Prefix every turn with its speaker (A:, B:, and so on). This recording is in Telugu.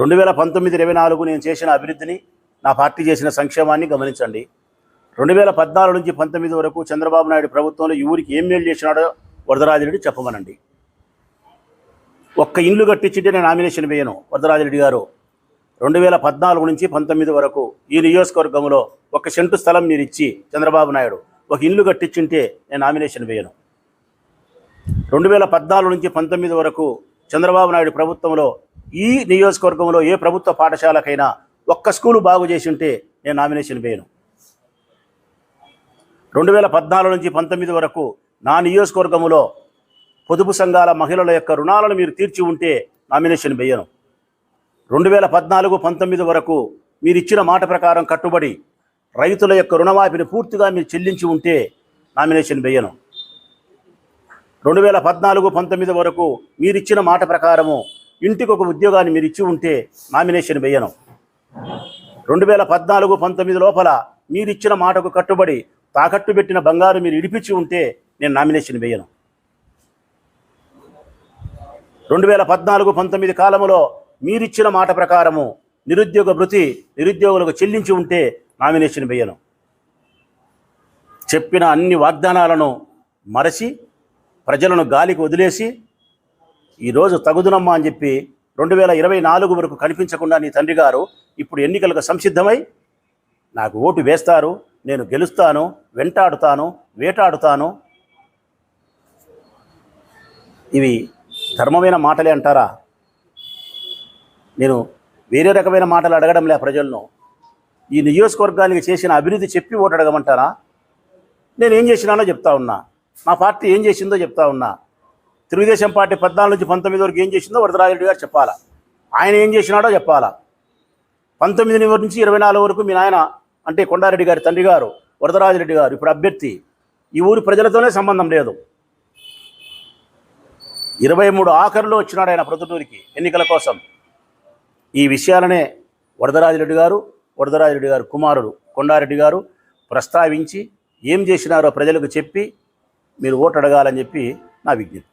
A: రెండు వేల పంతొమ్మిది ఇరవై నాలుగు నేను చేసిన అభివృద్ధిని నా పార్టీ చేసిన సంక్షేమాన్ని గమనించండి. రెండు వేల పద్నాలుగు నుంచి పంతొమ్మిది వరకు చంద్రబాబు నాయుడు ప్రభుత్వంలో ఈ ఊరికి ఏం మేలు చేసినాడో వరదరాజిరెడ్డి చెప్పమనండి. ఒక్క ఇల్లు కట్టించింటే నేను నామినేషన్ వేయను వరదరాజిరెడ్డి గారు. రెండు వేల పద్నాలుగు నుంచి పంతొమ్మిది వరకు ఈ నియోజకవర్గంలో ఒక సెంటు స్థలం మీరు ఇచ్చి చంద్రబాబు నాయుడు ఒక ఇల్లు కట్టించుంటే నేను నామినేషన్ వేయను. రెండు వేల పద్నాలుగు నుంచి పంతొమ్మిది వరకు చంద్రబాబు నాయుడు ప్రభుత్వంలో ఈ నియోజకవర్గంలో ఏ ప్రభుత్వ పాఠశాలకైనా ఒక్క స్కూలు బాగు చేసి ఉంటే నేను నామినేషన్ వేయను. రెండు వేల పద్నాలుగు నుంచి పంతొమ్మిది వరకు నా నియోజకవర్గంలో పొదుపు సంఘాల మహిళల యొక్క రుణాలను మీరు తీర్చి ఉంటే నామినేషన్ వేయను. రెండు వేల పద్నాలుగు పంతొమ్మిది వరకు మీరు ఇచ్చిన మాట ప్రకారం కట్టుబడి రైతుల యొక్క రుణమాఫీని పూర్తిగా మీరు చెల్లించి ఉంటే నామినేషన్ వేయను. రెండు వేల పద్నాలుగు పంతొమ్మిది వరకు మీరిచ్చిన మాట ప్రకారము ఇంటికి ఒక ఉద్యోగాన్ని మీరు ఇచ్చి ఉంటే నామినేషన్ వేయను. రెండు వేల పద్నాలుగు పంతొమ్మిది లోపల మీరు ఇచ్చిన మాటకు కట్టుబడి తాకట్టు పెట్టిన బంగారు మీరు ఇడిపించి ఉంటే నేను నామినేషన్ వేయను. రెండు వేల పద్నాలుగు పంతొమ్మిది కాలంలో మీరిచ్చిన మాట ప్రకారము నిరుద్యోగ భృతి నిరుద్యోగులకు చెల్లించి ఉంటే నామినేషన్ వేయను. చెప్పిన అన్ని వాగ్దానాలను మరచి ప్రజలను గాలికి వదిలేసి ఈరోజు తగుదునమ్మా అని చెప్పి రెండు వేల ఇరవై నాలుగు వరకు కనిపించకుండా నీ తండ్రి గారు ఇప్పుడు ఎన్నికలకు సంసిద్ధమై నాకు ఓటు వేస్తారు నేను గెలుస్తాను వెంటాడుతాను వేటాడుతాను. ఇవి ధర్మమైన మాటలే అంటారా? నేను వేరే రకమైన మాటలు అడగడం లే ప్రజలను. ఈ నియోజకవర్గానికి చేసిన అభివృద్ధి చెప్పి ఓటు అడగమంటారా? నేను ఏం చేసినానో చెప్తా ఉన్నా. మా పార్టీ ఏం చేసిందో చెప్తా ఉన్నా. తెలుగుదేశం పార్టీ పద్నాలుగు నుంచి పంతొమ్మిది వరకు ఏం చేసిందో వరదరాజరెడ్డి గారు చెప్పాలా. ఆయన ఏం చేసినాడో చెప్పాలా. పంతొమ్మిది నుంచి ఇరవై నాలుగు వరకు మీ నాయన అంటే కొండారెడ్డి గారి తండ్రి గారు వరదరాజరెడ్డి గారు ఇప్పుడు అభ్యర్థి ఈ ఊరి ప్రజలతోనే సంబంధం లేదు. ఇరవై మూడు ఆఖరిలో వచ్చినాడు ఆయన ప్రొద్దుటూరికి ఎన్నికల కోసం. ఈ విషయాలనే వరదరాజరెడ్డి గారు వరదరాజరెడ్డి గారు కుమారుడు కొండారెడ్డి గారు ప్రస్తావించి ఏం చేసినారో ప్రజలకు చెప్పి మీరు ఓటు అడగాలని చెప్పి నా విజ్ఞప్తి.